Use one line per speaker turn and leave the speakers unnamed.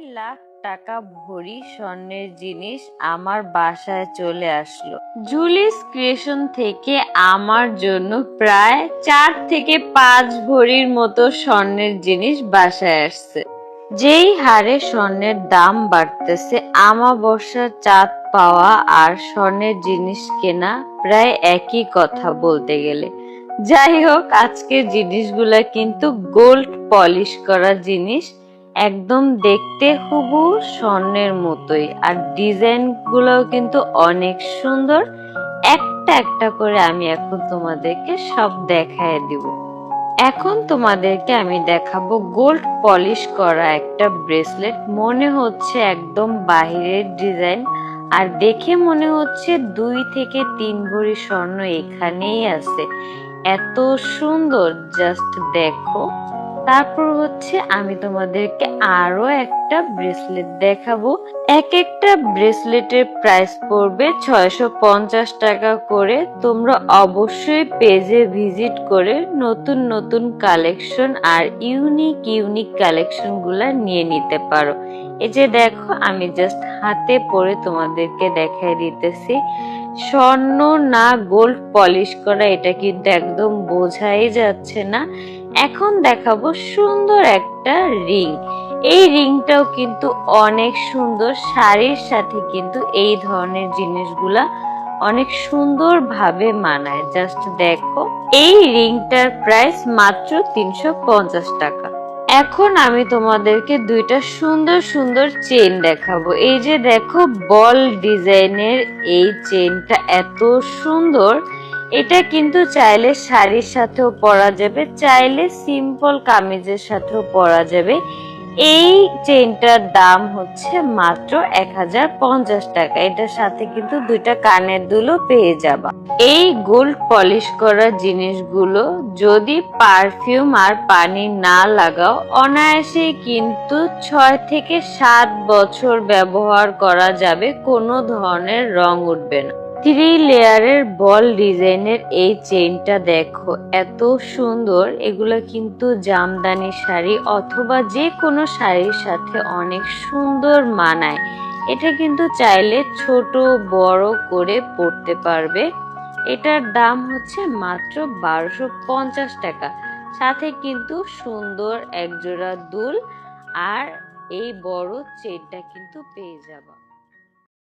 লাখ টাকা ভরি স্বর্ণের জিনিস আমার বাসায় চলে আসলো। জুলিস ক্রিয়েশন থেকে আমার জন্য প্রায় চার থেকে পাঁচ ভরির মতো স্বর্ণের জিনিস বাসায় আসছে। যেই হারে স্বর্ণের দাম বাড়তেছে, আমাবস্যার চাঁদ পাওয়া আর স্বর্ণের জিনিস কেনা প্রায় একই কথা বলতে গেলে। যাই হোক, আজকের জিনিসগুলা কিন্তু গোল্ড পলিশ করা জিনিস একদম দেখতে হুবু স্বর্ণের মতোই। আর ডিজাইন গুলোও কিন্তু অনেক সুন্দর। একটা একটা করে আমি এখন তোমাদেরকে সব দেখায় দিব। এখন তোমাদেরকে আমি দেখাবো গোল্ড পলিশ করা একটা ব্রেসলেট মনে হচ্ছে একদম বাহিরের ডিজাইন আর দেখে মনে হচ্ছে দুই থেকে তিন ভরি স্বর্ণ এখানেই আছে। এত সুন্দর জাস্ট দেখো। তারপর হচ্ছে আমি তোমাদেরকে আরও একটা ব্রেসলেট দেখাবো। এক একটা ব্রেসলেটের প্রাইস পড়বে ছয়শো পঞ্চাশ টাকা করে। তোমরা অবশ্যই পেজে ভিজিট করে নতুন নতুন কালেকশন আর ইউনিক ইউনিক কালেকশনগুলা নিয়ে নিতে পারো। এই যে দেখো, আমি জাস্ট হাতে পরে তোমাদেরকে দেখাই দিতেছি। স্বর্ণ না গোল্ড পলিশ করা এটা কিন্তু একদম বোঝাই যাচ্ছে না। এখন দেখাবো সুন্দর একটা রিং। এই রিংটাও কিন্তু অনেক সুন্দর, শাড়ির সাথে কিন্তু এই ধরনের জিনিসগুলা অনেক সুন্দর ভাবে মানায়। জাস্ট দেখো, এই রিংটার প্রাইস মাত্র তিনশো পঞ্চাশ টাকা। এখন আমি তোমাদেরকে দুইটা সুন্দর সুন্দর চেন দেখাবো। এই যে দেখো, বল ডিজাইনের এই চেনটা এত সুন্দর। এটা কিন্তু চাইলে শাড়ির সাথেও পরা যাবে, চাইলে সিম্পল কামিজের সাথেও পরা যাবে। এই চেনটার দাম হচ্ছে মাত্র এক হাজার পঞ্চাশ টাকা। এটার সাথে কিন্তু দুইটা কানের দুলো পেয়ে যাবা। এই গোল্ড পলিশ করা জিনিসগুলো যদি পারফিউম আর পানি না লাগাও, অনায়াসে কিন্তু ছয় থেকে সাত বছর ব্যবহার করা যাবে, কোনো ধরনের রং উঠবে না। থ্রি লেয়ারের বল ডিজাইনের এই চেইনটা দেখো, এত সুন্দর। এগুলো কিন্তু জামদানি শাড়ি অথবা যে কোনো শাড়ির সাথে অনেক সুন্দর মানায়। এটা কিন্তু চাইলে ছোট, বড় করে পরতে পারবে। এটার দাম হচ্ছে মাত্র বারোশো পঞ্চাশ টাকা। সাথে কিন্তু সুন্দর একজোড়া দুল আর এই বড় চেনটা কিন্তু পেয়ে যাবা।